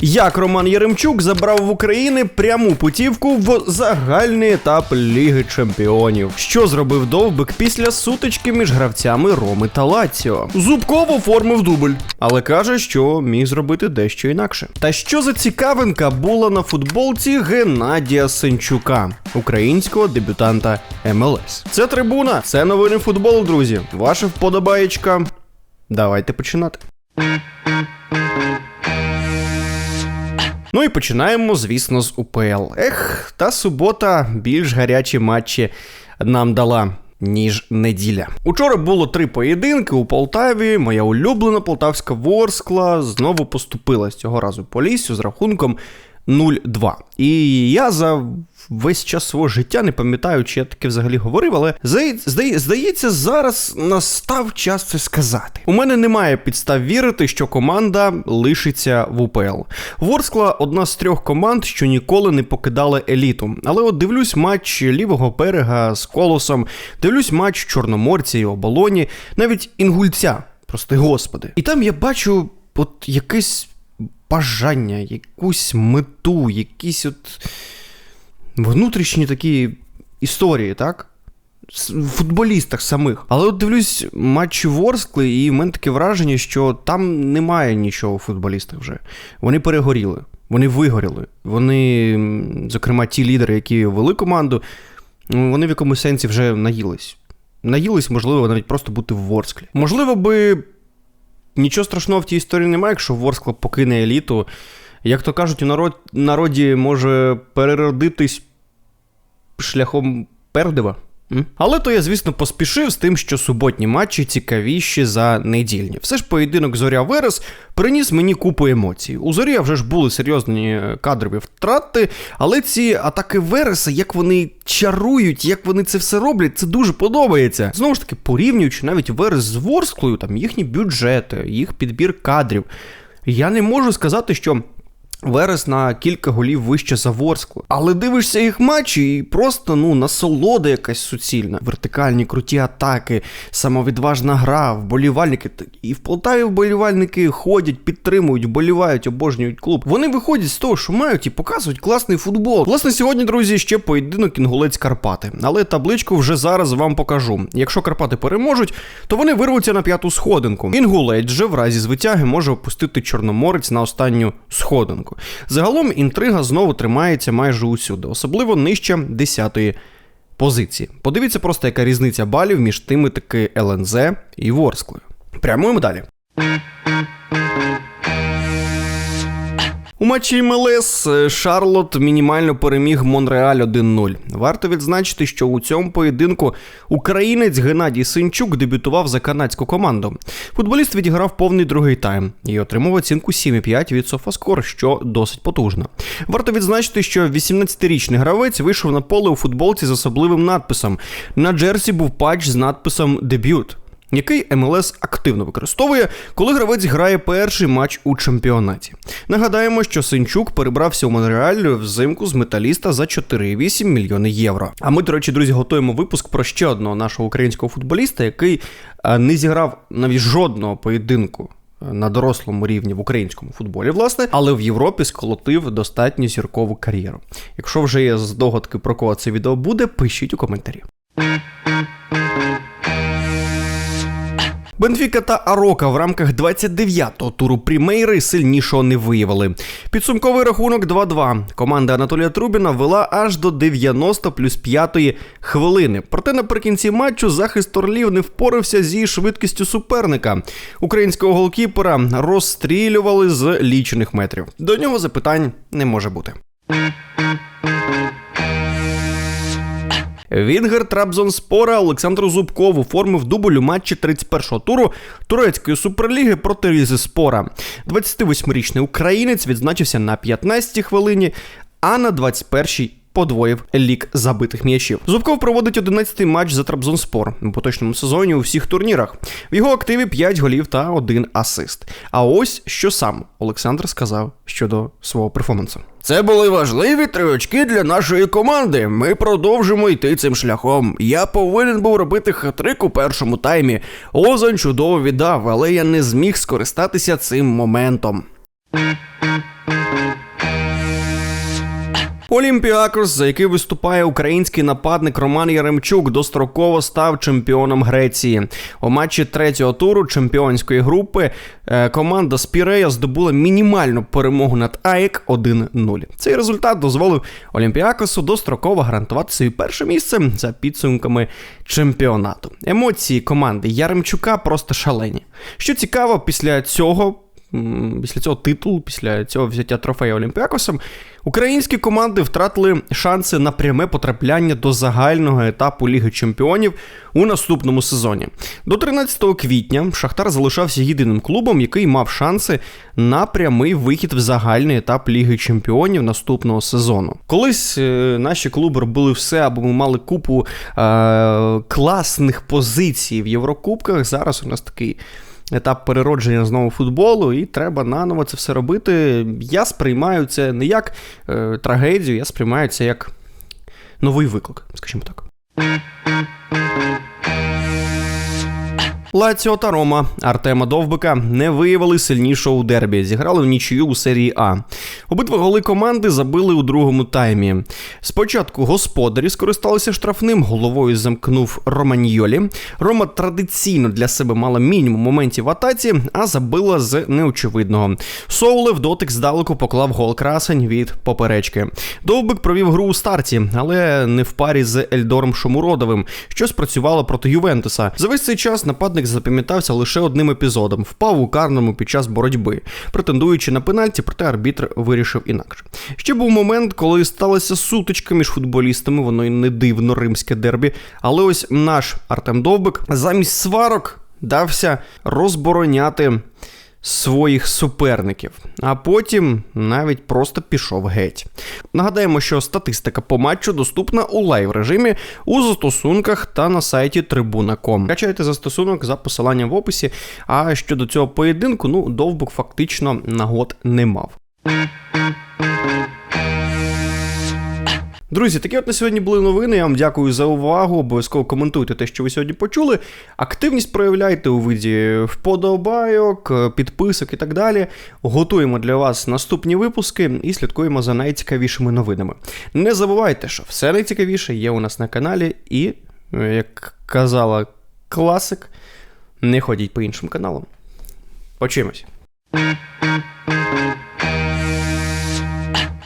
Як Роман Яремчук забрав в України пряму путівку в загальний етап Ліги Чемпіонів? Що зробив довбик після сутички між гравцями Роми та Лаціо? Зубков оформив дубль, але каже, що міг зробити дещо інакше. Та що за цікавинка була на футболці Геннадія Сенчука, українського дебютанта МЛС? Це трибуна, це новини футболу, друзі. Ваша вподобаєчка. Давайте починати. Ну і починаємо, звісно, з УПЛ. Ех, та субота більш гарячі матчі нам дала. Ніж неділя. Учора було три поєдинки у Полтаві. Моя улюблена полтавська Ворскла знову поступила з цього разу по лісю з рахунком 0-2. І я за весь час свого життя не пам'ятаю, чи я таке взагалі говорив, але здає- здає- здається, зараз настав час це сказати. У мене немає підстав вірити, що команда лишиться в УПЛ. Ворскла одна з трьох команд, що ніколи не покидали еліту. Але от дивлюсь матч лівого берега з колосом, дивлюсь матч Чорноморця і оболоні, навіть інгульця. Прости господи. І там я бачу от якесь бажання, якусь мету, якісь от внутрішні такі історії, так? Футболістах самих. Але от дивлюсь матчі Ворскли, і в мене таке враження, що там немає нічого у футболістах вже. Вони перегоріли, вони вигоріли. Вони, зокрема, ті лідери, які вели команду, вони в якомусь сенсі вже наїлись. Наїлись, можливо, навіть просто бути в Ворсклі. Можливо, би нічого страшного в тій історії немає, якщо Ворсклаб покине еліту. Як то кажуть, у народ, народі може переродитись шляхом пердива. Але то я, звісно, поспішив з тим, що суботні матчі цікавіші за недільні. Все ж поєдинок Зоря Верес приніс мені купу емоцій. У зорі вже ж були серйозні е, кадрові втрати, але ці атаки Вереса, як вони чарують, як вони це все роблять, це дуже подобається. Знову ж таки, порівнюючи навіть Верес з Ворсклою, там їхні бюджети, їх підбір кадрів. Я не можу сказати, що Верес на кілька голів вище за Ворсклу. Але дивишся їх матчі і просто ну насолода якась суцільна. Вертикальні круті атаки, самовідважна гра, вболівальники. І в Полтаві вболівальники ходять, підтримують, вболівають, обожнюють клуб. Вони виходять з того, що мають, і показують класний футбол. Власне, сьогодні, друзі, ще поєдинок інгулець Карпати. Але табличку вже зараз вам покажу. Якщо Карпати переможуть, то вони вирвуться на п'яту сходинку. Інгулець же в разі звитяги може опустити Чорноморець на останню сходинку. Загалом інтрига знову тримається майже усюди, особливо нижче 10-ї позиції. Подивіться просто, яка різниця балів між тими таки ЛНЗ і Ворсклою. Прямуємо далі. У матчі МЛС е, Шарлот мінімально переміг Монреаль 1-0. Варто відзначити, що у цьому поєдинку українець Геннадій Синчук дебютував за канадську команду. Футболіст відіграв повний другий тайм і отримав оцінку 7,5 від Софаскор, що досить потужно. Варто відзначити, що 18-річний гравець вийшов на поле у футболці з особливим надписом. На джерсі був патч з надписом Дебют який МЛС активно використовує, коли гравець грає перший матч у чемпіонаті. Нагадаємо, що Синчук перебрався у Монреаль взимку з металіста за 4,8 мільйони євро. А ми, до речі, друзі, готуємо випуск про ще одного нашого українського футболіста, який е, не зіграв навіть жодного поєдинку. е, На дорослому рівні в українському футболі, власне, але в Європі сколотив достатньо зіркову кар'єру. Якщо вже є здогадки про кого це відео буде, пишіть у коментарі. Бенфіка та Арока в рамках 29-го туру Прімейри сильнішого не виявили. Підсумковий рахунок 2-2. Команда Анатолія Трубіна вела аж до 90 плюс 5 хвилини. Проте наприкінці матчу захист Орлів не впорався зі швидкістю суперника. Українського голкіпера розстрілювали з лічених метрів. До нього запитань не може бути. Вінгер Трабзонспора Олександру Зубкову оформив дубль у матчі 31-го туру турецької суперліги проти Різеспора. 28-річний українець відзначився на 15-й хвилині, а на 21-й подвоїв лік забитих м'ячів. Зубков проводить 11-й матч за Трабзонспор у поточному сезоні у всіх турнірах. В його активі 5 голів та 1 асист. А ось що сам Олександр сказав щодо свого перформансу. Це були важливі три очки для нашої команди. Ми продовжимо йти цим шляхом. Я повинен був робити хатрик у першому таймі. Озон чудово віддав, але я не зміг скористатися цим моментом. Олімпіакос, за який виступає український нападник Роман Яремчук, достроково став чемпіоном Греції. У матчі третього туру чемпіонської групи е, команда Спірея здобула мінімальну перемогу над АЕК 1-0. Цей результат дозволив Олімпіакосу достроково гарантувати собі перше місце за підсумками чемпіонату. Емоції команди Яремчука просто шалені. Що цікаво, після цього. Після цього титулу, після цього взяття трофея Олімпіакосом, українські команди втратили шанси на пряме потрапляння до загального етапу Ліги Чемпіонів у наступному сезоні. До 13 квітня Шахтар залишався єдиним клубом, який мав шанси на прямий вихід в загальний етап Ліги Чемпіонів наступного сезону. Колись е, наші клуби робили все, аби ми мали купу е, класних позицій в Єврокубках. Зараз у нас такий етап переродження знову футболу, і треба наново це все робити. Я сприймаю це не як е, трагедію, я сприймаю це як новий виклик, скажімо так. Лаціо та Рома Артема Довбика не виявили сильнішого у дербі. Зіграли в нічию у серії А. Обидва голи команди забили у другому таймі. Спочатку господарі скористалися штрафним, головою замкнув Романьйолі. Рома традиційно для себе мала мінімум моментів в атаці, а забила з неочевидного. Соуле в дотик здалеку поклав гол красень від поперечки. Довбик провів гру у старті, але не в парі з Ельдором Шомуродовим, що спрацювало проти Ювентуса. За весь цей час нападник запам'ятався лише одним епізодом: впав у карному під час боротьби, претендуючи на пенальті, проте арбітр вирішив інакше. Ще був момент, коли сталася сутичка між футболістами, воно й не дивно римське дербі. Але ось наш Артем Довбик замість сварок дався розбороняти своїх суперників, а потім навіть просто пішов геть. Нагадаємо, що статистика по матчу доступна у лайв режимі у застосунках та на сайті Tribuna.com. Качайте застосунок за посиланням в описі. А щодо цього поєдинку, ну довбук фактично нагод не мав. Друзі, такі от на сьогодні були новини. Я вам дякую за увагу. Обов'язково коментуйте те, що ви сьогодні почули. Активність проявляйте у виді вподобайок, підписок і так далі. Готуємо для вас наступні випуски і слідкуємо за найцікавішими новинами. Не забувайте, що все найцікавіше є у нас на каналі, і, як казала класик, не ходіть по іншим каналам. Почуємось.